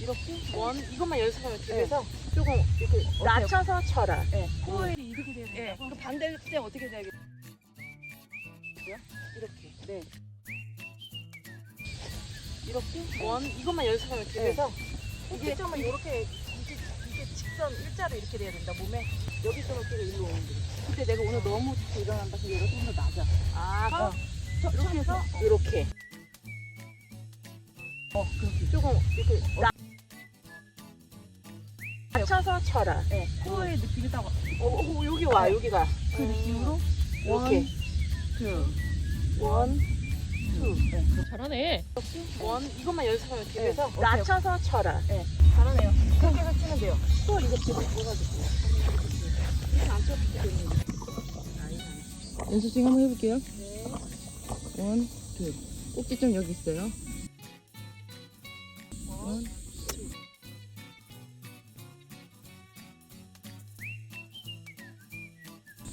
이렇게 원 이것만 연습하면 돼. 네. 그래서 조금 이렇게 낮춰서 쳐라. 네. 코에 이렇게 돼야 예. 된다고. 그 반대일 때 어떻게 돼야겠? 이렇게 네. 이렇게 원 이것만 연습하면 돼. 네. 그래서 이게 점은 이렇게 이게, 이게 직선 일자로 이렇게 돼야 된다 몸에 여기서부터 일로 오는 거지. 근데 내가 오늘 너무 좋게 일어난다. 그래서 이렇게 좀더 낮아. 아, 어. 이렇게 해서 이렇게. 어, 그렇게. 조금 이렇게 낮- 낮춰서 쳐라. 네. 코어의 느낌이 딱 어, 어, 여기 와 네. 여기가 그 느낌으로 이렇게 투. 원, 투. 네. 잘하네. 원 이것만 연습하면 돼. 네. 그래서 오케이. 낮춰서 쳐라. 잘하네요. 그렇게 해서 치면 돼요. 또 이거 지금 이렇게 안 쳐도 되는데. 연습생 한번 해볼게요. 네. 원, 둘. 꼭지 점 여기 있어요.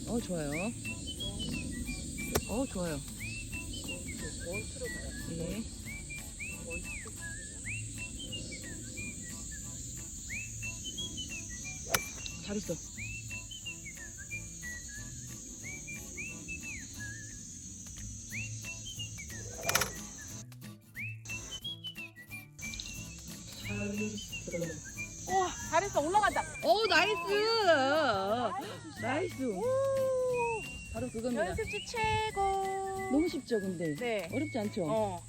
어, 좋아요. 어, 좋아요. 원투로 가요. 네. 잘했어. 와, 잘했어. 올라간다. 오, 나이스! 나이스! 바로 그겁니다. 연습지 최고. 너무 쉽죠, 근데? 네. 어렵지 않죠? 어.